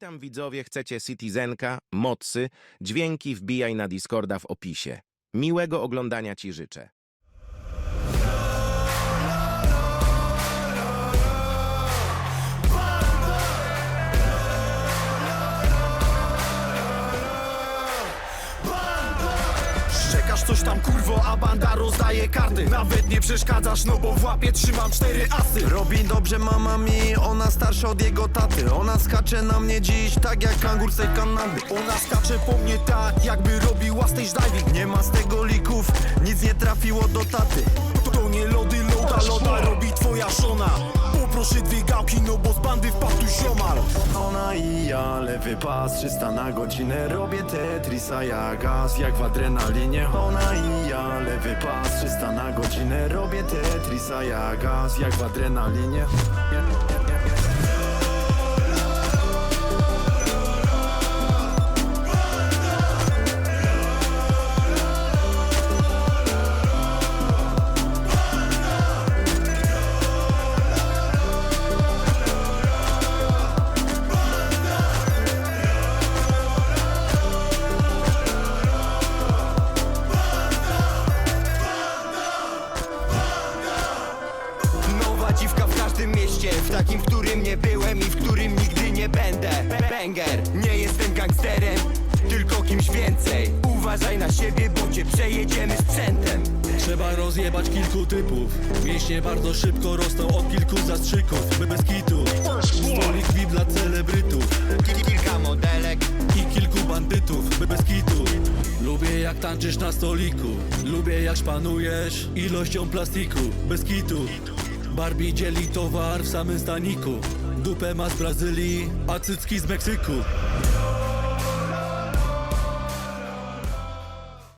Witam widzowie, chcecie Citizenka, mocy, dźwięki wbijaj na Discorda w opisie. Miłego oglądania Ci życzę. Czekasz coś tam kurwo, a banda rozdaje karty. Nawet nie przeszkadzasz, no bo w łapie trzymam cztery asy. Robi dobrze mama mi, ona starsza od jego taty. Ona skacze na mnie dziś, tak jak kangur z tej Kanady. Ona skacze po mnie tak, jakby robiła stage diving. Nie ma z tego lików, nic nie trafiło do taty. To, nie lody, loda, loda robi twoja żona Poproszę dwie gałki, no bo z bandy wpadł tu ziomal. Ona i ja, lewy pas, 300 na godzinę. Robię Tetrisa jak gaz, jak w adrenalinie. Ona i ja, lewy pas, 300 na godzinę. Robię Tetrisa jak gaz, jak w adrenalinie. Nowa W takim, w którym nie byłem i w którym nigdy nie będę. Banger, nie jestem gangsterem Tylko kimś więcej. Uważaj na siebie, bo cię przejedziemy sprzętem. Trzeba rozjebać kilku typów. Mięśnie bardzo szybko rosną od kilku zastrzyków. My bez kitu. Stolik VIP dla celebrytów. Ki- Kilka modelek. I kilku bandytów. My bez kitu. Lubię jak tańczysz na stoliku. Lubię jak szpanujesz ilością plastiku. Bez kitu Barbie dzieli towar w samym staniku. Dupę ma z Brazylii, a cycki z Meksyku